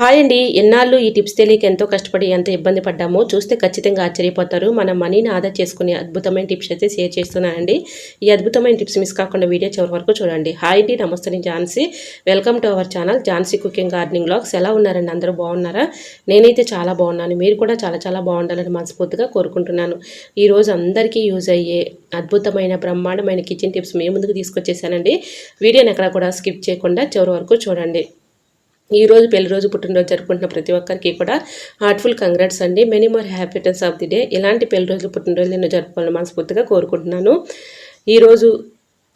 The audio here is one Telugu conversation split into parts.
హాయ్ అండి. ఎన్నాళ్ళు ఈ టిప్స్ తెలియక ఎంతో కష్టపడి ఎంత ఇబ్బంది పడ్డామో చూస్తే ఖచ్చితంగా ఆశ్చర్యపోతారు. మన మనీని ఆదా చేసుకునే అద్భుతమైన టిప్స్ అయితే షేర్ చేస్తున్నానండి. ఈ అద్భుతమైన టిప్స్ మిస్ కాకుండా వీడియో చివరి వరకు చూడండి. హాయ్ అండి. నమస్తే నేను Jhansi. Welcome to our channel Jhansi cooking gardening blogs. ఎలా ఉన్నారండి? అందరూ బాగున్నారా? నేనైతే చాలా బాగున్నాను. మీరు కూడా చాలా చాలా బాగుండాలని మనస్ఫూర్తిగా కోరుకుంటున్నాను. ఈరోజు అందరికీ యూజ్ అయ్యే అద్భుతమైన బ్రహ్మాండమైన కిచెన్ టిప్స్ మీ ముందుకు తీసుకొచ్చేసానండి. వీడియోని ఎక్కడ కూడా స్కిప్ చేయకుండా చివరి వరకు చూడండి. ఈ రోజు పెళ్ళి రోజు పుట్టినరోజు జరుపుకుంటున్న ప్రతి ఒక్కరికి కూడా హార్ట్ఫుల్ కంగ్రాట్స్ అండి. Many more happiness of the day ఇలాంటి పెళ్ళి రోజులు పుట్టినరోజు నేను జరుపుకోవాలని మనస్ఫూర్తిగా కోరుకుంటున్నాను. ఈరోజు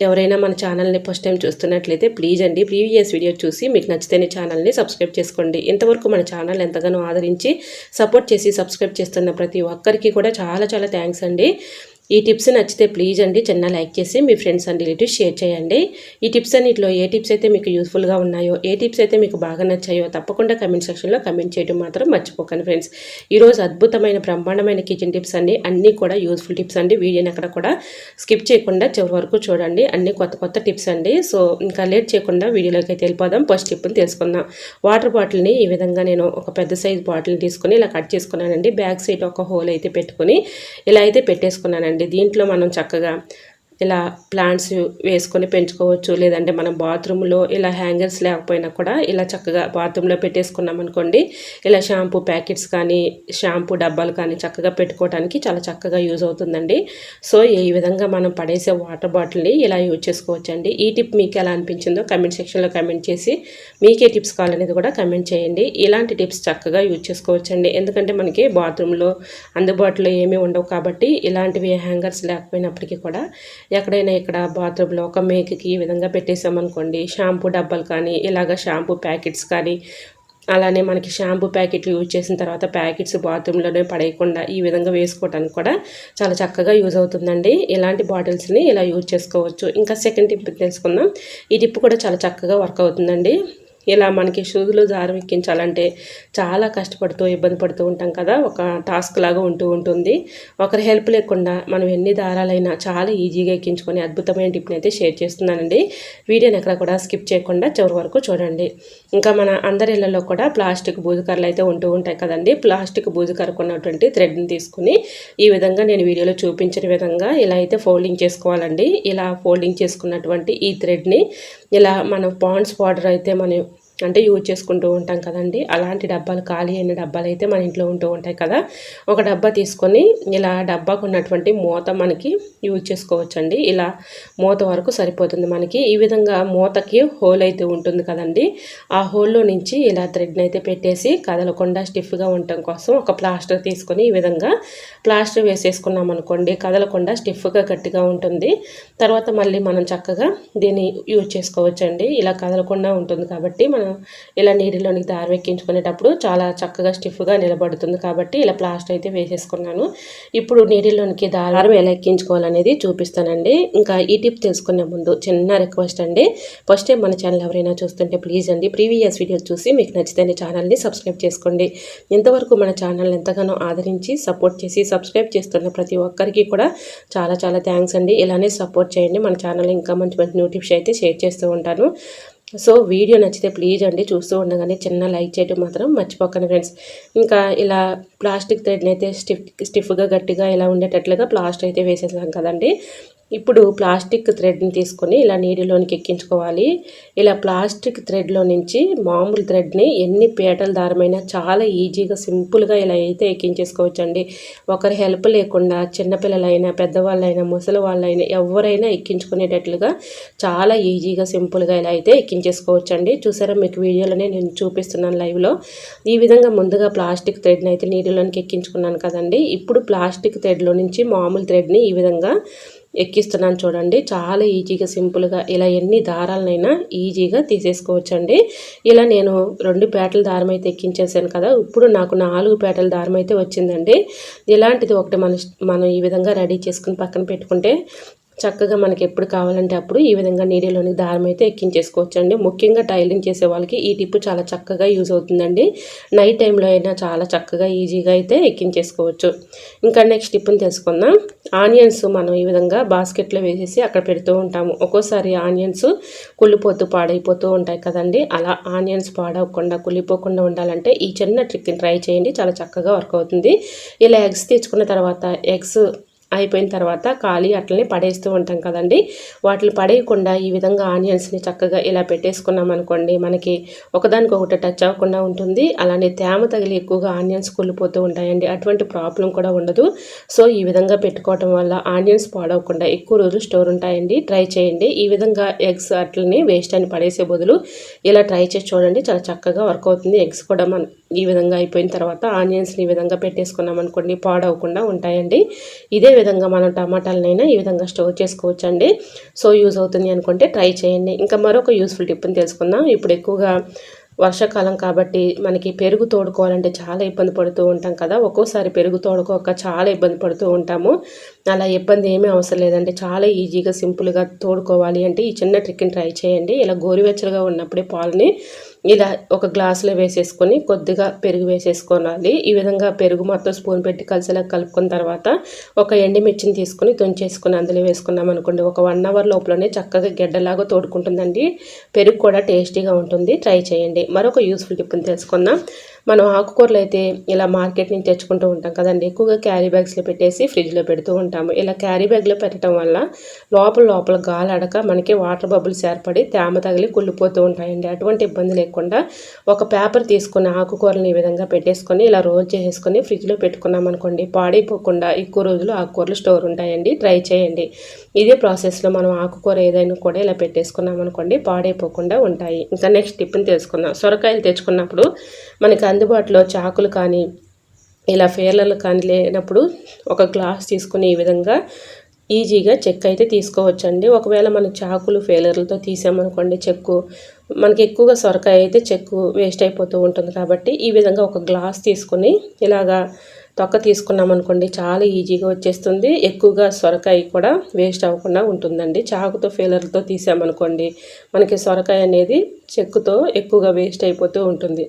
ఎవరైనా మన ఛానల్ని ఫస్ట్ టైం చూస్తున్నట్లయితే ప్లీజ్ అండి ప్రీవియస్ వీడియో చూసి మీకు నచ్చితేనే ఛానల్ని సబ్స్క్రైబ్ చేసుకోండి. ఇంతవరకు మన ఛానల్ ఎంతగానో ఆదరించి సపోర్ట్ చేసి సబ్స్క్రైబ్ చేస్తున్న ప్రతి ఒక్కరికి కూడా చాలా చాలా థ్యాంక్స్ అండి. ఈ టిప్స్ నచ్చితే ప్లీజ్ అండి చిన్న లైక్ చేసి మీ ఫ్రెండ్స్ అండ్ రిలేటివ్స్ షేర్ చేయండి. ఈ టిప్స్ అన్నింటిలో ఏ టిప్స్ అయితే మీకు యూస్ఫుల్గా ఉన్నాయో ఏ టిప్స్ అయితే మీకు బాగా నచ్చాయో తప్పకుండా కమెంట్ సెక్షన్లో కమెంట్ చేయడం మాత్రం మర్చిపోకండి ఫ్రెండ్స్. ఈరోజు అద్భుతమైన బ్రహ్మాండమైన కిచెన్ టిప్స్ అన్ని అన్నీ కూడా యూస్ఫుల్ టిప్స్ అండి. వీడియోని అక్కడ కూడా స్కిప్ చేయకుండా చివరి వరకు చూడండి. అన్ని కొత్త కొత్త టిప్స్ అండి. సో ఇంకా లేట్ చేయకుండా వీడియోలోకి అయితే వెళ్ళిపోదాం. ఫస్ట్ టిప్ని తెలుసుకుందాం. వాటర్ బాటిల్ని ఈ విధంగా నేను ఒక పెద్ద సైజ్ బాటిల్ని తీసుకుని ఇలా కట్ చేసుకున్నానండి. బ్యాక్ సైడ్ ఒక హోల్ అయితే పెట్టుకుని ఇలా అయితే పెట్టేసుకున్నానండి. దీంట్లో మనం చక్కగా ఇలా ప్లాంట్స్ వేసుకొని పెంచుకోవచ్చు. లేదంటే మనం బాత్రూంలో ఇలా హ్యాంగర్స్ లేకపోయినా కూడా ఇలా చక్కగా బాత్రూంలో పెట్టేసుకున్నాం అనుకోండి ఇలా షాంపూ ప్యాకెట్స్ కానీ షాంపూ డబ్బాలు కానీ చక్కగా పెట్టుకోవడానికి చాలా చక్కగా యూజ్ అవుతుందండి. సో ఈ విధంగా మనం పడేసే వాటర్ బాటిల్ని ఇలా యూజ్ చేసుకోవచ్చండి? ఈ టిప్ మీకు ఎలా అనిపించిందో కమెంట్ సెక్షన్లో కమెంట్ చేసి మీకే టిప్స్ కావాలనేది కూడా కమెంట్ చేయండి. ఇలాంటి టిప్స్ చక్కగా యూజ్ చేసుకోవచ్చండి. ఎందుకంటే మనకి బాత్రూంలో అందుబాటులో ఏమీ ఉండవు కాబట్టి ఇలాంటివి హ్యాంగర్స్ లేకపోయినప్పటికీ కూడా ఎక్కడైనా ఇక్కడ బాత్రూంలో ఒక మేకకి ఈ విధంగా పెట్టేసామనుకోండి షాంపూ డబ్బాలు కానీ ఇలాగ షాంపూ ప్యాకెట్స్ కానీ అలానే మనకి షాంపూ ప్యాకెట్లు యూజ్ చేసిన తర్వాత ప్యాకెట్స్ బాత్రూంలోనే పడేయకుండా ఈ విధంగా వేసుకోవడానికి కూడా చాలా చక్కగా యూజ్ అవుతుందండి. ఇలాంటి బాటిల్స్ని ఇలా యూజ్ చేసుకోవచ్చు. ఇంకా సెకండ్ టిప్ తెలుసుకుందాం. ఈ టిప్ కూడా చాలా చక్కగా వర్క్ అవుతుందండి. ఇలా మనకి షూలు దారం ఎక్కించాలంటే చాలా కష్టపడుతూ ఇబ్బంది పడుతూ ఉంటాం కదా. ఒక టాస్క్ లాగా ఉంటూ ఉంటుంది. ఒకరి హెల్ప్ లేకుండా మనం ఎన్ని దారాలైనా చాలా ఈజీగా ఎక్కించుకొని అద్భుతమైన టిప్ని అయితే షేర్ చేస్తున్నానండి. వీడియోని ఎక్కడ కూడా స్కిప్ చేయకుండా చివరి వరకు చూడండి. ఇంకా మన అందరి ఇళ్ళలో కూడా ప్లాస్టిక్ బూజుకర్రలు అయితే ఉంటూ ఉంటాయి కదండి. ప్లాస్టిక్ బూజుకర్రకు ఉన్నటువంటి థ్రెడ్ని తీసుకుని ఈ విధంగా నేను వీడియోలో చూపించిన విధంగా ఇలా అయితే ఫోల్డింగ్ చేసుకోవాలండి. ఇలా ఫోల్డింగ్ చేసుకున్నటువంటి ఈ థ్రెడ్ని ఇలా మన పాండ్స్ పౌడర్ అయితే మనం అంటే యూజ్ చేసుకుంటూ ఉంటాం కదండి. అలాంటి డబ్బాలు ఖాళీ అయిన డబ్బాలు అయితే మన ఇంట్లో ఉంటూ ఉంటాయి కదా. ఒక డబ్బా తీసుకొని ఇలా డబ్బాకు ఉన్నటువంటి మూత మనకి యూజ్ చేసుకోవచ్చండి. ఇలా మూత వరకు సరిపోతుంది మనకి. ఈ విధంగా మూతకి హోల్ అయితే ఉంటుంది కదండి. ఆ హోల్లో నుంచి ఇలా థ్రెడ్ని అయితే పెట్టేసి కదలకుండా స్టిఫ్గా ఉండటం కోసం ఒక ప్లాస్టర్ తీసుకొని ఈ విధంగా ప్లాస్టర్ వేసేసుకున్నాం అనుకోండి. కదలకుండా స్టిఫ్గా గట్టిగా ఉంటుంది. తర్వాత మళ్ళీ మనం చక్కగా దీన్ని యూజ్ చేసుకోవచ్చండి. ఇలా కదలకుండా ఉంటుంది కాబట్టి మనం ఇలా నీటిలోనికి దారం ఎక్కించుకునేటప్పుడు చాలా చక్కగా స్టిఫ్గా నిలబడుతుంది కాబట్టి ఇలా ప్లాస్టర్ అయితే వేసేసుకున్నాను. ఇప్పుడు నీటిలోనికి దారం ఎలా ఎక్కించుకోవాలనేది చూపిస్తానండి. ఇంకా ఈ టిప్ తెలుసుకునే ముందు చిన్న రిక్వెస్ట్ అండి. ఫస్ట్ టైం మన ఛానల్ ఎవరైనా చూస్తుంటే ప్లీజ్ అండి ప్రీవియస్ వీడియోస్ చూసి మీకు నచ్చితే ఛానల్ని సబ్స్క్రైబ్ చేసుకోండి. ఇంతవరకు మన ఛానల్ ఎంతగానో ఆదరించి సపోర్ట్ చేసి సబ్స్క్రైబ్ చేస్తున్న ప్రతి ఒక్కరికి కూడా చాలా చాలా థ్యాంక్స్ అండి. ఇలానే సపోర్ట్ చేయండి. మన ఛానల్ ఇంకా మంచి మంచి న్యూ టిప్స్ అయితే షేర్ చేస్తూ ఉంటాను. సో వీడియో నచ్చితే ప్లీజ్ అండి చూస్తూ ఉండగానే చిన్న లైక్ చేయడం మాత్రం మర్చిపోకండి ఫ్రెండ్స్. ఇంకా ఇలా ప్లాస్టిక్ థ్రెడ్ని అయితే స్టిఫ్ స్టిఫ్గా గట్టిగా ఇలా ఉండేటట్లుగా ప్లాస్టర్ అయితే వేసేసాం కదండి. ఇప్పుడు ప్లాస్టిక్ థ్రెడ్ని తీసుకొని ఇలా నీటిలోనికి ఎక్కించుకోవాలి. ఇలా ప్లాస్టిక్ థ్రెడ్లో నుంచి మామూలు థ్రెడ్ని ఎన్ని పీటల దారమైనా చాలా ఈజీగా సింపుల్గా ఇలా అయితే ఎక్కించేసుకోవచ్చండి. ఒకరి హెల్ప్ లేకుండా చిన్నపిల్లలైనా పెద్దవాళ్ళైనా ముసలి వాళ్ళైనా ఎవరైనా ఎక్కించుకునేటట్లుగా చాలా ఈజీగా సింపుల్గా ఇలా అయితే ఎక్కించేసుకోవచ్చండి. చూసారా మీకు వీడియోలోనే నేను చూపిస్తున్నాను లైవ్లో. ఈ విధంగా ముందుగా ప్లాస్టిక్ థ్రెడ్ని అయితే నీటిలోనికి ఎక్కించుకున్నాను కదండి. ఇప్పుడు ప్లాస్టిక్ థ్రెడ్లో నుంచి మామూలు థ్రెడ్ని ఈ విధంగా ఎక్కిస్తున్నాను చూడండి. చాలా ఈజీగా సింపుల్గా ఇలా ఎన్ని దారాలనైనా ఈజీగా తీసేసుకోవచ్చండి. ఇలా నేను రెండు పేటల దారం అయితే ఎక్కించేసాను కదా. ఇప్పుడు నాకు నాలుగు పేటల దారం అయితే వచ్చిందండి. ఇలాంటిది ఒకటి మన మనం ఈ విధంగా రెడీ చేసుకుని పక్కన పెట్టుకుంటే చక్కగా మనకి ఎప్పుడు కావాలంటే అప్పుడు ఈ విధంగా నీడిలోని దారం అయితే ఎక్కించేసుకోవచ్చు అండి ముఖ్యంగా టైలింగ్ చేసే వాళ్ళకి ఈ టిప్ చాలా చక్కగా యూజ్ అవుతుందండి. నైట్ టైంలో అయినా చాలా చక్కగా ఈజీగా అయితే ఎక్కించేసుకోవచ్చు. ఇంకా నెక్స్ట్ టిప్ని తెలుసుకుందాం. ఆనియన్స్ మనం ఈ విధంగా బాస్కెట్లో వేసేసి అక్కడ పెడుతూ ఉంటాము. ఒక్కోసారి ఆనియన్స్ కుళ్ళిపోతూ పాడైపోతూ ఉంటాయి కదండి. అలా ఆనియన్స్ పాడవకుండా కుళ్ళిపోకుండా ఉండాలంటే ఈ చిన్న ట్రిక్ని ట్రై చేయండి. చాలా చక్కగా వర్క్ అవుతుంది. ఇలా ఎగ్స్ తెచ్చుకున్న తర్వాత ఎగ్స్ అయిపోయిన తర్వాత ఖాళీ అట్లనే పడేస్తూ ఉంటాం కదండి. వాటిని పడేయకుండా ఈ విధంగా ఆనియన్స్ని చక్కగా ఇలా పెట్టేసుకున్నాం అనుకోండి మనకి ఒకదానికొకటి టచ్ అవ్వకుండా ఉంటుంది. అలానే తేమ తగిలి ఎక్కువగా ఆనియన్స్ కుళ్ళిపోతూ ఉంటాయండి. అటువంటి ప్రాబ్లం కూడా ఉండదు. సో ఈ విధంగా పెట్టుకోవటం వల్ల ఆనియన్స్ పాడవకుండా ఎక్కువ రోజులు స్టోర్ ఉంటాయండి. ట్రై చేయండి. ఈ విధంగా ఎగ్స్ అట్లని వేస్ట్ అని పడేసే బదులు ఇలా ట్రై చేసి చూడండి. చాలా చక్కగా వర్క్ అవుతుంది. ఎగ్స్ కూడా మన ఈ విధంగా అయిపోయిన తర్వాత ఆనియన్స్ని ఈ విధంగా పెట్టేసుకున్నాం అనుకోండి పాడవకుండా ఉంటాయండి. ఇదే విధంగా మనం టమాటాలనైనా ఈ విధంగా స్టోర్ చేసుకోవచ్చు అండి సో యూజ్ అవుతుంది అనుకుంటే ట్రై చేయండి. ఇంకా మరొక యూస్ఫుల్ టిప్ని తెలుసుకుందాం. ఇప్పుడు ఎక్కువగా వర్షాకాలం కాబట్టి మనకి పెరుగు తోడుకోవాలంటే చాలా ఇబ్బంది పడుతూ ఉంటాం కదా. ఒక్కోసారి పెరుగు తోడుకోక చాలా ఇబ్బంది పడుతూ ఉంటాము. అలా ఇబ్బంది ఏమీ అవసరం లేదంటే చాలా ఈజీగా సింపుల్గా తోడుకోవాలి అంటే ఈ చిన్న ట్రిక్ని ట్రై చేయండి. ఇలా గోరువెచ్చలుగా ఉన్నప్పుడే పాలని ఇలా ఒక గ్లాసులో వేసేసుకొని కొద్దిగా పెరుగు వేసేసుకోవాలి. ఈ విధంగా పెరుగు మొత్తం స్పూన్ పెట్టి కలిసేలా కలుపుకున్న తర్వాత ఒక ఎండిమిర్చిని తీసుకుని తుంచేసుకుని అందులో వేసుకున్నాం అనుకోండి. ఒక వన్ అవర్ లోపలనే చక్కగా గెడ్డలాగా తోడుకుంటుందండి. పెరుగు కూడా టేస్టీగా ఉంటుంది. ట్రై చేయండి. మరొక యూస్ఫుల్ టిప్ని తెలుసుకుందాం. మనం ఆకుకూరలు అయితే ఇలా మార్కెట్ నుంచి తెచ్చుకుంటూ ఉంటాం కదండి. ఎక్కువగా క్యారీ బ్యాగ్స్లో పెట్టేసి ఫ్రిడ్జ్లో పెడుతూ ఉంటాము. ఇలా క్యారీ బ్యాగ్లో పెట్టడం వల్ల లోపల లోపల గాలి అడక మనకి వాటర్ బబుల్స్ ఏర్పడి తేమ తగిలి కుళ్ళిపోతూ ఉంటాయండి. అటువంటి ఇబ్బంది లేకుండా ఒక పేపర్ తీసుకుని ఆకుకూరలను ఈ విధంగా పెట్టేసుకొని ఇలా రోల్ చేసేసుకొని ఫ్రిడ్జ్లో పెట్టుకున్నాం అనుకోండి పాడైపోకుండా ఎక్కువ రోజులు ఆకుకూరలు స్టోర్ ఉంటాయండి. ట్రై చేయండి. ఇదే ప్రాసెస్లో మనం ఆకుకూర ఏదైనా కూడా ఇలా పెట్టేసుకున్నాం అనుకోండి పాడైపోకుండా ఉంటాయి. ఇంకా నెక్స్ట్ టిప్ని తెలుసుకుందాం. సొరకాయలు తెచ్చుకున్నప్పుడు మనకి అందుబాటులో చాకులు కానీ ఇలా ఫేర్లలు కానీ లేనప్పుడు ఒక గ్లాస్ తీసుకుని ఈ విధంగా ఈజీగా చెక్ అయితే తీసుకోవచ్చండి. ఒకవేళ మన చాకులు ఫెయిలర్లతో తీసామనుకోండి చెక్కు మనకి ఎక్కువగా సొరకాయ అయితే చెక్కు వేస్ట్ అయిపోతూ ఉంటుంది కాబట్టి ఈ విధంగా ఒక గ్లాస్ తీసుకొని ఇలాగా తొక్క తీసుకున్నాం అనుకోండి చాలా ఈజీగా వచ్చేస్తుంది. ఎక్కువగా సొరకాయ కూడా వేస్ట్ అవ్వకుండా ఉంటుందండి. చాకుతో ఫెయిలర్లతో తీసామనుకోండి మనకి సొరకాయ అనేది చెక్కుతో ఎక్కువగా వేస్ట్ అయిపోతూ ఉంటుంది.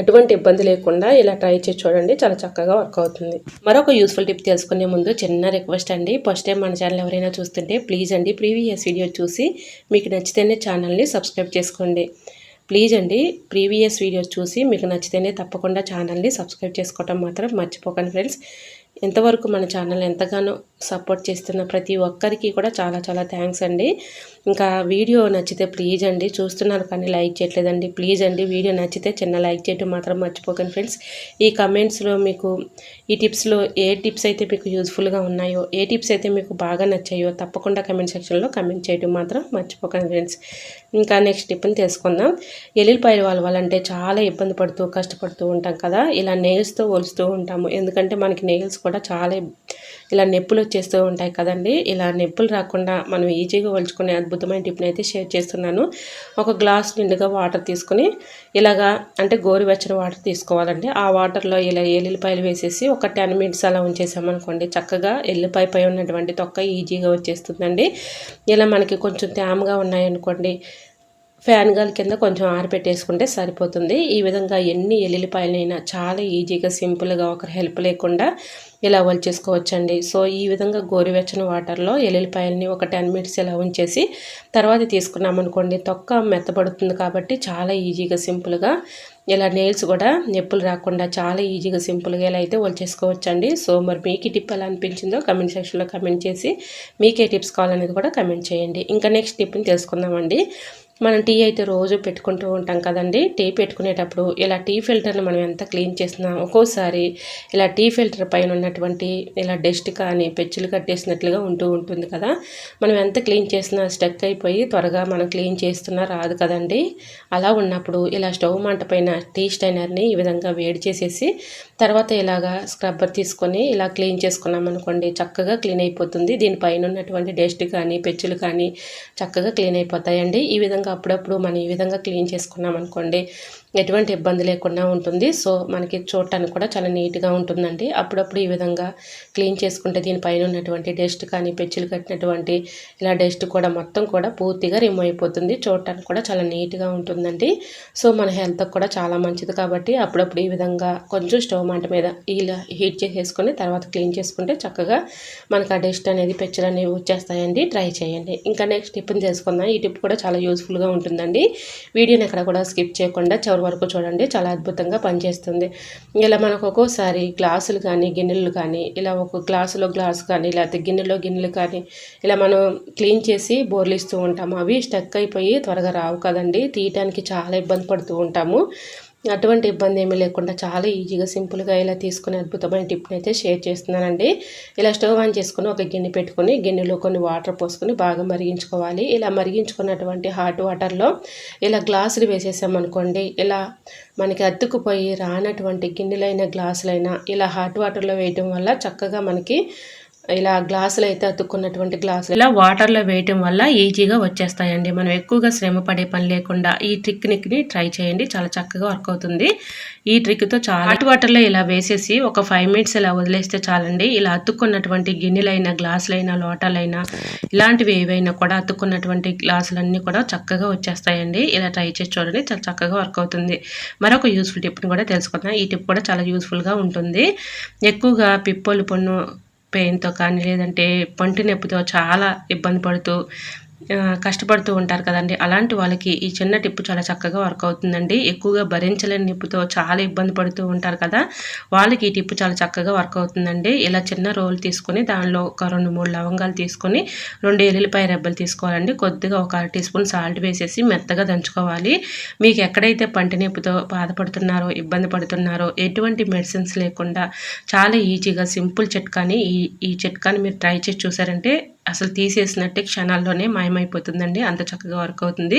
అటువంటి ఇబ్బంది లేకుండా ఇలా ట్రై చేసి చూడండి. చాలా చక్కగా వర్క్ అవుతుంది. మరొక యూస్ఫుల్ టిప్ తెలుసుకునే ముందు చిన్న రిక్వెస్ట్ అండి. ఫస్ట్ టైం మన ఛానల్ ఎవరైనా చూస్తుంటే ప్లీజ్ అండి ప్రీవియస్ వీడియో చూసి మీకు నచ్చితేనే ఛానల్ని సబ్స్క్రైబ్ చేసుకోండి. ప్లీజ్ అండి ప్రీవియస్ వీడియోస్ చూసి మీకు నచ్చితేనే తప్పకుండా ఛానల్ని సబ్స్క్రైబ్ చేసుకోవటం మాత్రం మర్చిపోకండి ఫ్రెండ్స్ ఎంతవరకు మన ఛానల్ ఎంతగానో సపోర్ట్ చేస్తున్న ప్రతి ఒక్కరికి కూడా చాలా చాలా థ్యాంక్స్ అండి. ఇంకా వీడియో నచ్చితే ప్లీజ్ అండి. చూస్తున్నారు కానీ లైక్ చేయట్లేదండి. ప్లీజ్ అండి. వీడియో నచ్చితే చిన్న లైక్ చేయటం మాత్రం మర్చిపోకండి ఫ్రెండ్స్. ఈ కమెంట్స్లో మీకు ఈ టిప్స్లో ఏ టిప్స్ అయితే మీకు యూజ్ఫుల్గా ఉన్నాయో ఏ టిప్స్ అయితే మీకు బాగా నచ్చాయో తప్పకుండా కమెంట్ సెక్షన్లో కమెంట్ చేయడం మాత్రం మర్చిపోకండి ఫ్రెండ్స్. ఇంకా నెక్స్ట్ టిప్ని తెలుసుకుందాం. ఎల్లిపాయలు వాళ్ళంటే చాలా ఇబ్బంది పడుతూ కష్టపడుతూ ఉంటాం కదా. ఇలా నెయిల్స్తో ఒలుస్తూ ఉంటాము. ఎందుకంటే మనకి నెయిల్స్ కూడా చాలా ఇలా నొప్పులు వచ్చేస్తూ ఉంటాయి కదండి. ఇలా నొప్పులు రాకుండా మనం ఈజీగా ఒలుచుకునే అద్భుతమైన టిప్ని అయితే షేర్ చేస్తున్నాను. ఒక గ్లాస్ నిండుగా వాటర్ తీసుకుని ఇలాగా అంటే గోరువెచ్చని వాటర్ తీసుకోవాలండి. ఆ వాటర్లో ఇలా ఎల్లిపాయలు వేసేసి ఒక టెన్ మినిట్స్ అలా ఉంచేసామనుకోండి చక్కగా ఎల్లిపాయ పై ఉన్నటువంటి తొక్క ఈజీగా వచ్చేస్తుందండి. ఇలా మనకి కొంచెం తేమగా ఉన్నాయనుకోండి ఫ్యాన్ గాలి కింద కొంచెం ఆరిపెట్టేసుకుంటే సరిపోతుంది. ఈ విధంగా ఎన్ని ఎల్లుల్లిపాయలైనా చాలా ఈజీగా సింపుల్గా ఒకరి హెల్ప్ లేకుండా ఇలా వల్చేసుకోవచ్చండి. సో ఈ విధంగా గోరువెచ్చని వాటర్లో ఎల్లుల్లిపాయలని ఒక టెన్ మినిట్స్ ఇలా ఉంచేసి తర్వాత తీసుకున్నామనుకోండి తొక్క మెత్తబడుతుంది కాబట్టి చాలా ఈజీగా సింపుల్గా ఇలా నెయిల్స్ కూడా నొప్పులు రాకుండా చాలా ఈజీగా సింపుల్గా ఇలా అయితే వల్చేసుకోవచ్చండి. సో మరి మీకు టిప్ ఎలా అనిపించిందో కమెంట్ సెక్షన్లో కమెంట్ చేసి మీకే టిప్స్ కావాలనేది కూడా కమెంట్ చేయండి. ఇంకా నెక్స్ట్ టిప్ని తెలుసుకుందామండి. మనం టీ అయితే రోజు పెట్టుకుంటూ ఉంటాం కదండి. టీ పెట్టుకునేటప్పుడు ఇలా టీ ఫిల్టర్ని మనం ఎంత క్లీన్ చేసినా ఒక్కోసారి ఇలా టీ ఫిల్టర్ పైన ఉన్నటువంటి ఇలా డస్ట్ కానీ పెచ్చులు కట్టేసినట్లుగా ఉంటూ ఉంటుంది కదా. మనం ఎంత క్లీన్ చేసినా స్టక్ అయిపోయి త్వరగా మనం క్లీన్ చేస్తున్నా రాదు కదండి. అలా ఉన్నప్పుడు ఇలా స్టవ్ మంట పైన టీ స్టైనర్ని ఈ విధంగా వేడి చేసేసి తర్వాత ఇలాగా స్క్రబ్బర్ తీసుకొని ఇలా క్లీన్ చేసుకున్నాం అనుకోండి చక్కగా క్లీన్ అయిపోతుంది. దీనిపైన ఉన్నటువంటి డస్ట్ కానీ పెచ్చులు కానీ చక్కగా క్లీన్ అయిపోతాయండి. ఈ విధంగా అప్పుడప్పుడు మనం ఈ విధంగా క్లీన్ చేసుకున్నాం అనుకోండి ఎటువంటి ఇబ్బంది లేకుండా ఉంటుంది. సో మనకి చూడటానికి కూడా చాలా నీట్గా ఉంటుందండి. అప్పుడప్పుడు ఈ విధంగా క్లీన్ చేసుకుంటే దీనిపైన ఉన్నటువంటి డస్ట్ కానీ పెచ్చులు కట్టినటువంటి ఇలా డస్ట్ కూడా మొత్తం కూడా పూర్తిగా రిమూవ్ అయిపోతుంది. చూడటానికి కూడా చాలా నీట్గా ఉంటుందండి. సో మన హెల్త్కి కూడా చాలా మంచిది కాబట్టి అప్పుడప్పుడు ఈ విధంగా కొంచెం స్టవ్ మంట మీద ఇలా హీట్ చేసేసుకొని తర్వాత క్లీన్ చేసుకుంటే చక్కగా మనకు ఆ డస్ట్ అనేది పెచ్చులు అనేవి వచ్చేస్తాయండి. ట్రై చేయండి. ఇంకా నెక్స్ట్ టిప్ని తెలుసుకుందాం ఈ టిప్ కూడా చాలా యూస్ఫుల్గా ఉంటుందండి. వీడియోని ఎక్కడ కూడా స్కిప్ చేయకుండా చివరి వరకు చూడండి. చాలా అద్భుతంగా పనిచేస్తుంది. ఇలా మనకు ఒక్కోసారి గ్లాసులు కానీ గిన్నెలు కానీ ఇలా ఒక గ్లాసులో గ్లాస్ కానీ లేకపోతే గిన్నెలో గిన్నెలు కానీ ఇలా మనం క్లీన్ చేసి బోర్లిస్తూ ఉంటాము. అవి స్టక్ అయిపోయి త్వరగా రావు కదండి. తీయటానికి చాలా ఇబ్బంది పడుతూ ఉంటాము. అటువంటి ఇబ్బంది ఏమీ లేకుండా చాలా ఈజీగా సింపుల్గా ఇలా తీసుకునే అద్భుతమైన టిప్ని అయితే షేర్ చేస్తున్నానండి. ఇలా స్టవ్ ఆన్ చేసుకుని ఒక గిన్నె పెట్టుకొని గిన్నెలో కొన్ని వాటర్ పోసుకొని బాగా మరిగించుకోవాలి. ఇలా మరిగించుకున్నటువంటి హాట్ వాటర్లో ఇలా గ్లాసులు వేసేసామనుకోండి ఇలా మనకి అద్దుకుపోయి రానటువంటి గిన్నెలైన గ్లాసులైనా ఇలా హాట్ వాటర్లో వేయటం వల్ల చక్కగా మనకి ఇలా గ్లాసులు అయితే అతుక్కున్నటువంటి గ్లాసులు. ఇలా వాటర్లో వేయటం వల్ల ఈజీగా వచ్చేస్తాయండి. మనం ఎక్కువగా శ్రమ పడే పని లేకుండా ఈ ట్రిక్ని ట్రై చేయండి. చాలా చక్కగా వర్క్ అవుతుంది. ఈ ట్రిక్తో చాలా హాట్ వాటర్లో ఇలా వేసేసి ఒక ఫైవ్ మినిట్స్ ఇలా వదిలేస్తే చాలండి. ఇలా అతుక్కున్నటువంటి గిన్నెలైనా గ్లాసులైనా లోటాలైనా ఇలాంటివి ఏవైనా కూడా అతుక్కున్నటువంటి గ్లాసులన్నీ కూడా చక్కగా వచ్చేస్తాయండి. ఇలా ట్రై చేసి చూడండి. చాలా చక్కగా వర్క్ అవుతుంది. మరొక యూస్ఫుల్ టిప్ని కూడా తెలుసుకుందాం. ఈ టిప్ కూడా చాలా యూస్ఫుల్గా ఉంటుంది. ఎక్కువగా పిప్పలు పన్ను పెయిన్తో కానీ లేదంటే పంటి నొప్పితో చాలా ఇబ్బంది పడుతూ కష్టపడుతూ ఉంటారు కదండి. అలాంటి వాళ్ళకి ఈ చిన్న టిప్పు చాలా చక్కగా వర్క్ అవుతుందండి. ఎక్కువగా భరించలేని నిప్పుతో చాలా ఇబ్బంది పడుతూ ఉంటారు కదా. వాళ్ళకి ఈ టిప్పు చాలా చక్కగా వర్క్ అవుతుందండి. ఇలా చిన్న రోల్ తీసుకొని దానిలో ఒక రెండు మూడు లవంగాలు తీసుకొని రెండు ఎల్లుల్లిపాయ రెబ్బలు తీసుకోవాలండి. కొద్దిగా ఒక టీ స్పూన్ సాల్ట్ వేసేసి మెత్తగా దంచుకోవాలి. మీకు ఎక్కడైతే పంటి నొప్పితో బాధపడుతున్నారో ఇబ్బంది పడుతున్నారో ఎటువంటి మెడిసిన్స్ లేకుండా చాలా ఈజీగా సింపుల్ చిట్కాని ఈ ఈ చిట్కాని మీరు ట్రై చేసి చూసారంటే అసలు తీసేసినట్టే క్షణాల్లోనే మాయమైపోతుందండి. అంత చక్కగా వర్క్ అవుతుంది.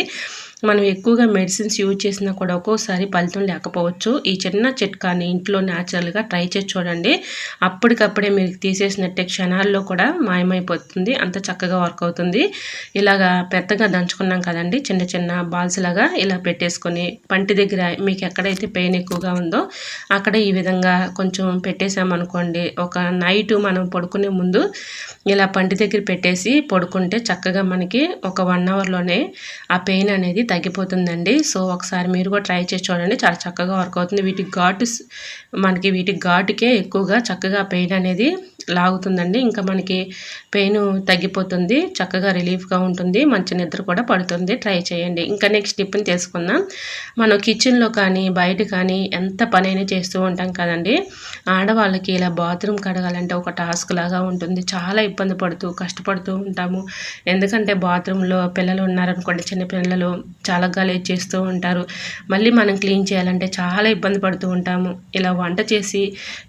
మనం ఎక్కువగా మెడిసిన్స్ యూజ్ చేసినా కూడా ఒక్కోసారి ఫలితం లేకపోవచ్చు. ఈ చిన్న చిట్కాని ఇంట్లో న్యాచురల్గా ట్రై చేసి చూడండి. అప్పటికప్పుడే మీరు తీసేసినట్టే క్షణాల్లో కూడా మాయమైపోతుంది. అంత చక్కగా వర్క్ అవుతుంది. ఇలాగా పెద్దగా దంచుకున్నాం కదండి. చిన్న చిన్న బాల్స్ లాగా ఇలా పెట్టేసుకొని పంటి దగ్గర మీకు ఎక్కడైతే పెయిన్ ఎక్కువగా ఉందో అక్కడ ఈ విధంగా కొంచెం పెట్టేసామనుకోండి ఒక నైట్ మనం పడుకునే ముందు ఇలా పంటి దగ్గర పెట్టేసి పడుకుంటే చక్కగా మనకి ఒక వన్ అవర్లోనే ఆ పెయిన్ అనేది తగ్గిపోతుందండి. సో ఒకసారి మీరు కూడా ట్రై చేసి చూడండి. చాలా చక్కగా వర్క్ అవుతుంది. వీటికి ఘాటు మనకి వీటి ఘాటుకే ఎక్కువగా చక్కగా పెయిన్ అనేది లాగుతుందండి. ఇంకా మనకి పెయిన్ తగ్గిపోతుంది. చక్కగా రిలీఫ్గా ఉంటుంది. మంచి నిద్ర కూడా పడుతుంది. ట్రై చేయండి. ఇంకా నెక్స్ట్ టిప్ని తెలుసుకుందాం. మనం కిచెన్లో కానీ బయట కానీ ఎంత పనైనా చేస్తూ ఉంటాం కదండి. ఆడవాళ్ళకి ఇలా బాత్రూమ్ కడగాలంటే ఒక టాస్క్ లాగా ఉంటుంది. చాలా ఇబ్బంది పడుతూ కష్టపడుతూ ఉంటాము. ఎందుకంటే బాత్రూంలో పిల్లలు ఉన్నారనుకోండి చిన్న పిల్లలు చాలా గలేజ్ చేస్తూ ఉంటారు. మళ్ళీ మనం క్లీన్ చేయాలంటే చాలా ఇబ్బంది పడుతూ ఉంటాము. ఇలా వంట చేసి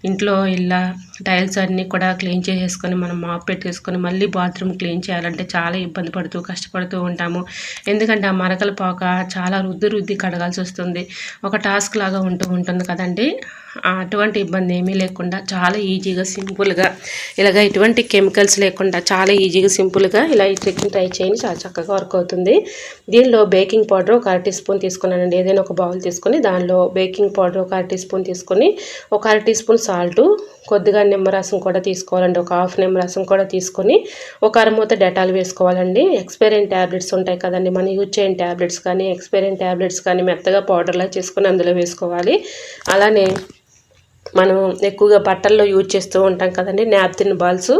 ఇంట్లో ఇలా టైల్స్ అన్నీ కూడా క్లీన్ చేసేసుకొని మనం మాప్ పెట్టేసుకొని మళ్ళీ బాత్రూమ్ క్లీన్ చేయాలంటే చాలా ఇబ్బంది పడుతూ కష్టపడుతూ ఉంటాము. ఎందుకంటే ఆ మరకల పోక చాలా రుద్ది రుద్ది కడగాల్సి వస్తుంది. ఒక టాస్క్ లాగా ఉంటూ ఉంటుంది కదండి? అటువంటి ఇబ్బంది ఏమీ లేకుండా చాలా ఈజీగా సింపుల్గా ఇలాగ ఎటువంటి కెమికల్స్ లేకుండా చాలా ఈజీగా సింపుల్గా ఇలా ఈ ట్రిక్ని ట్రై చేయండి చాలా చక్కగా వర్క్ అవుతుంది. దీనిలో బేకింగ్ పౌడర్ ఒక అర టీ స్పూన్ తీసుకున్నానండి. ఏదైనా ఒక బౌల్ తీసుకొని దానిలో బేకింగ్ పౌడర్ ఒక అర టీ స్పూన్ తీసుకొని ఒక అర టీ స్పూన్ సాల్ట్ కొద్దిగా నిమ్మరసం కూడా తీసుకోవాలండి. ఒక హాఫ్ నిమ్మరసం కూడా తీసుకొని ఒక అరమూత డెటాల్ వేసుకోవాలండి. ఎక్స్పైరియన్ ట్యాబ్లెట్స్ ఉంటాయి కదండి. మనం యూజ్ చేయని ట్యాబ్లెట్స్ కానీ ఎక్స్పైరియన్ ట్యాబ్లెట్స్ కానీ మెత్తగా పౌడర్లా చేసుకొని అందులో వేసుకోవాలి. అలానే మనం ఎక్కువగా బట్టల్లో యూజ్ చేస్తూ ఉంటాం కదండి నాప్తిన్ బాల్స్.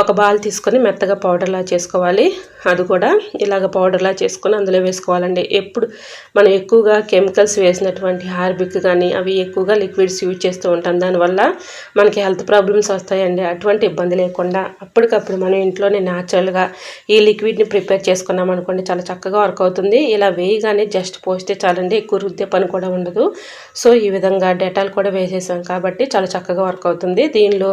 ఒక బాల్ తీసుకొని మెత్తగా పౌడర్లా చేసుకోవాలి. అది కూడా ఇలాగ పౌడర్లా చేసుకొని అందులో వేసుకోవాలండి. ఎప్పుడు మనం ఎక్కువగా కెమికల్స్ వేసినటువంటి హార్బిక్ కానీ అవి ఎక్కువగా లిక్విడ్స్ యూజ్ చేస్తూ ఉంటాం. దానివల్ల మనకి హెల్త్ ప్రాబ్లమ్స్ వస్తాయండి. అటువంటి ఇబ్బంది లేకుండా అప్పటికప్పుడు మనం ఇంట్లోనే న్యాచురల్గా ఈ లిక్విడ్ని ప్రిపేర్ చేసుకున్నాం అనుకోండి చాలా చక్కగా వర్క్ అవుతుంది. ఇలా వేయగానే జస్ట్ పోస్తే చాలండి ఎక్కువ రుద్దే పని కూడా ఉండదు. సో ఈ విధంగా డెటాల్ కూడా వేసేసాం కాబట్టి చాలా చక్కగా వర్క్ అవుతుంది. దీనిలో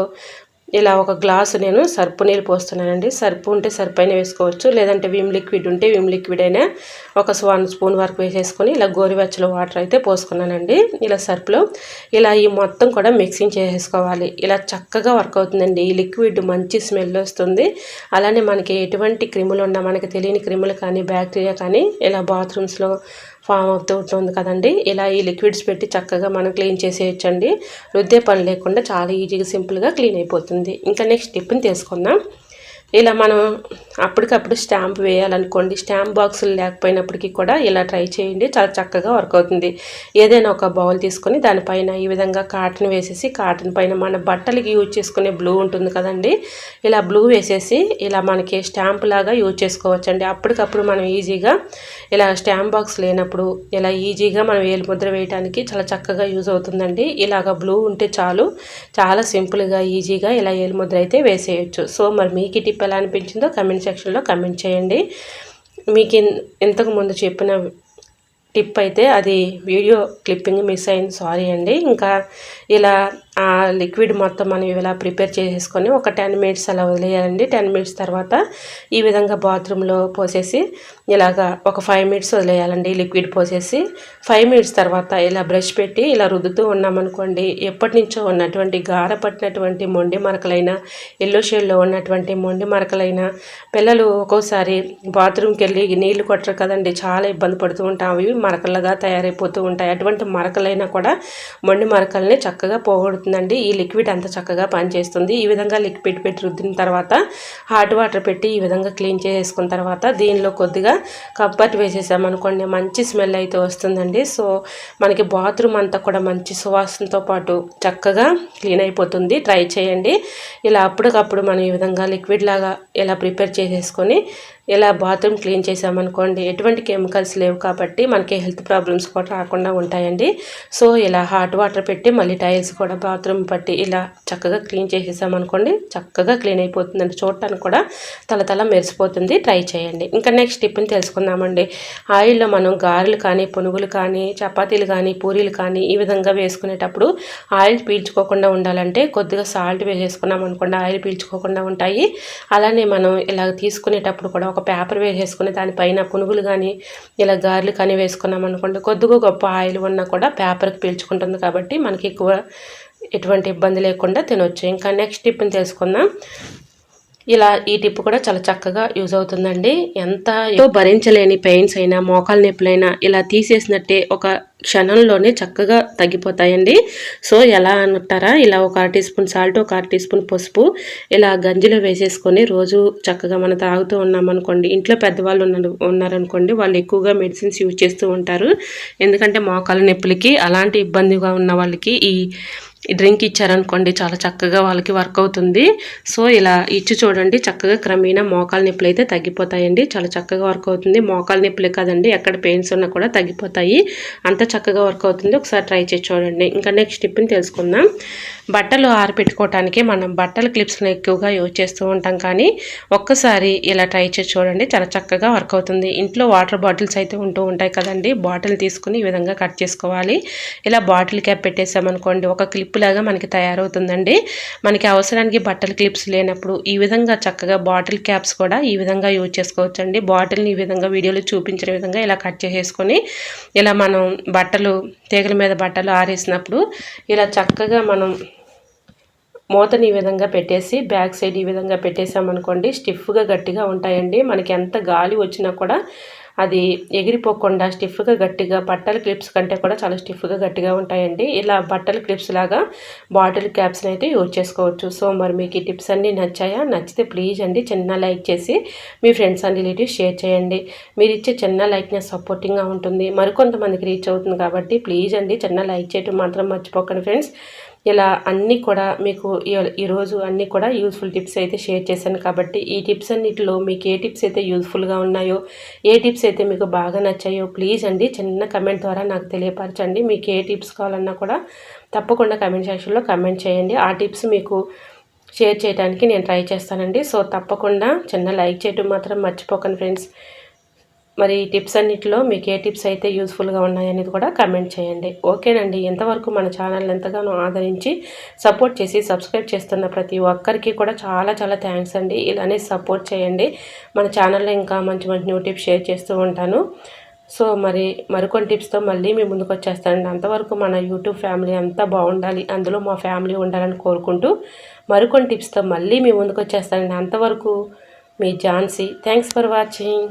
ఇలా ఒక గ్లాసు నేను సర్పు నీళ్ళు పోస్తున్నానండి. సర్పు ఉంటే సర్పైన వేసుకోవచ్చు. లేదంటే విమ్ లిక్విడ్ ఉంటే విమ్ లిక్విడ్ అయినా ఒక వన్ స్పూన్ వరకు వేసేసుకొని ఇలా గోరువెచ్చల వాటర్ అయితే పోసుకున్నానండి. ఇలా సర్పులో ఇలా ఈ మొత్తం కూడా మిక్సింగ్ చేసేసుకోవాలి ఇలా చక్కగా వర్క్ అవుతుందండి. ఈ లిక్విడ్ మంచి స్మెల్ వస్తుంది. అలానే మనకి ఎటువంటి క్రిములు ఉన్నా మనకి తెలియని క్రిములు కానీ బ్యాక్టీరియా కానీ ఇలా బాత్రూమ్స్లో ఫామ్ అవుతూ ఉంటుంది కదండి. ఇలా ఈ లిక్విడ్స్ పెట్టి చక్కగా మనం క్లీన్ చేసేయచ్చండి. రుద్దే పని లేకుండా చాలా ఈజీగా సింపుల్గా క్లీన్ అయిపోతుంది. ఇంకా నెక్స్ట్ టిప్ని తీసుకుందాం. ఇలా మనం అప్పటికప్పుడు స్టాంప్ వేయాలనుకోండి స్టాంప్ బాక్సులు లేకపోయినప్పటికీ కూడా ఇలా ట్రై చేయండి. చాలా చక్కగా వర్క్ అవుతుంది. ఏదైనా ఒక బౌల్ తీసుకొని దానిపైన ఈ విధంగా కాటన్ వేసేసి కాటన్ పైన మన బట్టలకి యూజ్ చేసుకునే బ్లూ ఉంటుంది కదండి. ఇలా బ్లూ వేసేసి ఇలా మనకి స్టాంప్ లాగా యూజ్ చేసుకోవచ్చండి. అప్పటికప్పుడు మనం ఈజీగా ఇలా స్టాంప్ బాక్స్ లేనప్పుడు ఇలా ఈజీగా మనం వేలు ముద్ర వేయడానికి చాలా చక్కగా యూజ్ అవుతుందండి. ఇలాగ బ్లూ ఉంటే చాలు. చాలా సింపుల్గా ఈజీగా ఇలా ఏలు ముద్ర అయితే వేసేయచ్చు. సో మరి మీకు టిప్ ఎలా అనిపించిందో కమెంట్ సెక్షన్లో కమెంట్ చేయండి. మీకు ఇంతకు ముందు చెప్పిన టిప్ అయితే అది వీడియో క్లిప్పింగ్ మిస్ అయింది. సారీ అండి. ఇంకా ఇలా లిక్విడ్ మొత్తం మనం ఇలా ప్రిపేర్ చేసేసుకొని ఒక టెన్ మినిట్స్ అలా వదిలేయాలండి. టెన్ మినిట్స్ తర్వాత ఈ విధంగా బాత్రూంలో పోసేసి ఇలాగా ఒక ఫైవ్ మినిట్స్ వదిలేయాలండి లిక్విడ్ పోసేసి. ఫైవ్ మినిట్స్ తర్వాత ఇలా బ్రష్ పెట్టి ఇలా రుద్దుతూ ఉన్నామనుకోండి ఎప్పటి నుంచో ఉన్నటువంటి గార పట్టినటువంటి మొండి మరకలైన ఎల్లో షేడ్లో ఉన్నటువంటి మొండి మరకలైన పిల్లలు ఒక్కోసారి బాత్రూమ్కి వెళ్ళి నీళ్ళు కొట్టరు కదండి చాలా ఇబ్బంది పడుతూ ఉంటాం. అవి మరకలుగా తయారైపోతూ ఉంటాయి. అటువంటి మరకలైనా కూడా మొండి మరకల్ని చక్కగా పోగొడుతుందండి ఈ లిక్విడ్ అంత చక్కగా పనిచేస్తుంది. ఈ విధంగా లిక్విడ్ పెట్టి రుద్దిన తర్వాత హాట్ వాటర్ పెట్టి ఈ విధంగా క్లీన్ చేసుకున్న తర్వాత దీనిలో కొద్దిగా కప్పట్ వేసేసామనుకోండి మంచి స్మెల్ అయితే వస్తుందండి. సో మనకి బాత్రూమ్ అంతా కూడా మంచి సువాసనతో పాటు చక్కగా క్లీన్ అయిపోతుంది. ట్రై చేయండి. ఇలా అప్పటికప్పుడు మనం ఈ విధంగా లిక్విడ్ లాగా ఇలా ప్రిపేర్ చేసేసుకొని ఇలా బాత్రూమ్ క్లీన్ చేసామనుకోండి ఎటువంటి కెమికల్స్ లేవు కాబట్టి మనకి హెల్త్ ప్రాబ్లమ్స్ కూడా రాకుండా ఉంటాయండి. సో ఇలా హాట్ వాటర్ పెట్టి మళ్ళీ టైల్స్ కూడా బాత్రూమ్ పట్టి ఇలా చక్కగా క్లీన్ చేసేసామనుకోండి చక్కగా క్లీన్ అయిపోతుందండి. చూడటానికి కూడా తల తల మెరిసిపోతుంది. ట్రై చేయండి. ఇంకా నెక్స్ట్ టిప్ని తెలుసుకుందామండి. ఆయిల్లో మనం గారెలు కానీ పునుగులు కానీ చపాతీలు కానీ పూరీలు కానీ ఈ విధంగా వేసుకునేటప్పుడు ఆయిల్ పీల్చుకోకుండా ఉండాలంటే కొద్దిగా సాల్ట్ వేసేసుకున్నాం అనుకోండి ఆయిల్ పీల్చుకోకుండా ఉంటాయి. అలానే మనం ఇలా తీసుకునేటప్పుడు కూడా ఒక ఒక పేపర్ వేసేసుకుని దానిపైన పునుగులు కానీ ఇలా గారెలు కానీ వేసుకున్నాం అనుకోండి కొద్దిగా గొప్ప ఆయిల్ ఉన్నా కూడా పేపర్కి పీల్చుకుంటుంది కాబట్టి మనకి ఎక్కువ ఎటువంటి ఇబ్బంది లేకుండా తినొచ్చు. ఇంకా నెక్స్ట్ టిప్ని తెలుసుకుందాం. ఇలా ఈ టిప్ కూడా చాలా చక్కగా యూజ్ అవుతుందండి. ఎంత భరించలేని పెయిన్స్ అయినా మోకాల నొప్పులైనా ఇలా తీసేసినట్టే ఒక క్షణంలోనే చక్కగా తగ్గిపోతాయండి. సో ఎలా అంటారా ఇలా ఒక అర టీ స్పూన్ సాల్ట్ ఒక అర టీ స్పూన్ పసుపు ఇలా గంజిలో వేసేసుకొని రోజు చక్కగా మనం తాగుతూ ఉన్నామనుకోండి ఇంట్లో పెద్దవాళ్ళు ఉన్నారు ఉన్నారనుకోండి వాళ్ళు ఎక్కువగా మెడిసిన్స్ యూజ్ చేస్తూ ఉంటారు. ఎందుకంటే మోకాల నొప్పులకి అలాంటి ఇబ్బందిగా ఉన్న వాళ్ళకి ఈ డ్రింక్ ఇచ్చారనుకోండి చాలా చక్కగా వాళ్ళకి వర్క్ అవుతుంది. సో ఇలా ఇచ్చి చూడండి చక్కగా క్రమేణా మోకాల నొప్పులు అయితే తగ్గిపోతాయండి. చాలా చక్కగా వర్క్ అవుతుంది. మోకాల నొప్పులే కాదండి ఎక్కడ పెయిన్స్ ఉన్నా కూడా తగ్గిపోతాయి. అంత చక్కగా వర్క్ అవుతుంది. ఒకసారి ట్రై చేసి చూడండి. ఇంకా నెక్స్ట్ టిప్ని తెలుసుకుందాం. బట్టలు ఆరబెట్టుకోవటానికి మనం బట్టల క్లిప్స్ని ఎక్కువగా యూజ్ చేస్తూ ఉంటాం. కానీ ఒక్కసారి ఇలా ట్రై చేసి చూడండి చాలా చక్కగా వర్క్ అవుతుంది. ఇంట్లో వాటర్ బాటిల్స్ అయితే ఉంటూ ఉంటాయి కదండి. బాటిల్ తీసుకుని ఈ విధంగా కట్ చేసుకోవాలి. ఇలా బాటిల్ క్యాప్ పెట్టేసామనుకోండి ఒక క్లిప్ లాగా మనకి తయారవుతుందండి. మనకి అవసరానికి బట్టల క్లిప్స్ లేనప్పుడు ఈ విధంగా చక్కగా బాటిల్ క్యాప్స్ కూడా ఈ విధంగా యూజ్ చేసుకోవచ్చండి. బాటిల్ని ఈ విధంగా వీడియోలో చూపించిన విధంగా ఇలా కట్ చేసేసుకొని ఇలా మనం బట్టలు తీగల మీద బట్టలు ఆరేసినప్పుడు ఇలా చక్కగా మనం మూతని ఈ విధంగా పెట్టేసి బ్యాక్ సైడ్ ఈ విధంగా పెట్టేసామనుకోండి స్టిఫ్గా గట్టిగా ఉంటాయండి. మనకి ఎంత గాలి వచ్చినా కూడా అది ఎగిరిపోకుండా స్టిఫ్గా గట్టిగా బట్టల క్లిప్స్ కంటే కూడా చాలా స్టిఫ్గా గట్టిగా ఉంటాయండి. ఇలా బట్టల క్లిప్స్ లాగా బాటిల్ క్యాప్స్ని అయితే యూజ్ చేసుకోవచ్చు. సో మరి మీకు ఈ టిప్స్ అన్నీ నచ్చాయా? నచ్చితే ప్లీజ్ అండి చిన్న లైక్ చేసి మీ ఫ్రెండ్స్ అండ్ రిలేటివ్స్ షేర్ చేయండి. మీరు ఇచ్చే చిన్న లైక్నే సపోర్టింగ్గా ఉంటుంది. మరికొంతమందికి రీచ్ అవుతుంది కాబట్టి ప్లీజ్ అండి చిన్న లైక్ చేయటం మాత్రం మర్చిపోకండి ఫ్రెండ్స్. ఇలా అన్నీ కూడా మీకు ఈరోజు అన్నీ కూడా యూస్ఫుల్ టిప్స్ అయితే షేర్ చేశాను కాబట్టి ఈ టిప్స్ అన్నిటిలో మీకు ఏ టిప్స్ అయితే యూస్ఫుల్గా ఉన్నాయో ఏ టిప్స్ అయితే మీకు బాగా నచ్చాయో ప్లీజ్ అండి చిన్న కమెంట్ ద్వారా నాకు తెలియపరచండి. మీకు ఏ టిప్స్ కావాలన్నా కూడా తప్పకుండా కమెంట్ సెక్షన్లో కమెంట్ చేయండి. ఆ టిప్స్ మీకు షేర్ చేయడానికి నేను ట్రై చేస్తానండి. సో తప్పకుండా చిన్న లైక్ చేయడం మాత్రం మర్చిపోకండి ఫ్రెండ్స్ మరి ఈ టిప్స్ అన్నిటిలో మీకు ఏ టిప్స్ అయితే యూస్ఫుల్గా ఉన్నాయనేది కూడా కమెంట్ చేయండి. ఓకేనండి. ఎంతవరకు మన ఛానల్ ఎంతగానో ఆదరించి సపోర్ట్ చేసి సబ్స్క్రైబ్ చేస్తున్న ప్రతి ఒక్కరికి కూడా చాలా చాలా థ్యాంక్స్ అండి. ఇలానే సపోర్ట్ చేయండి. మన ఛానల్లో ఇంకా మంచి మంచి న్యూ టిప్స్ షేర్ చేస్తూ ఉంటాను. సో మరి మరికొన్ని టిప్స్తో మళ్ళీ మీ ముందుకు వచ్చేస్తానండి. అంతవరకు మన యూట్యూబ్ ఫ్యామిలీ అంతా బాగుండాలి. అందులో మా ఫ్యామిలీ ఉండాలని కోరుకుంటూ మరికొన్ని టిప్స్తో మళ్ళీ మీ ముందుకు వచ్చేస్తానండి. అంతవరకు మీ ఝాన్సీ. Thanks for watching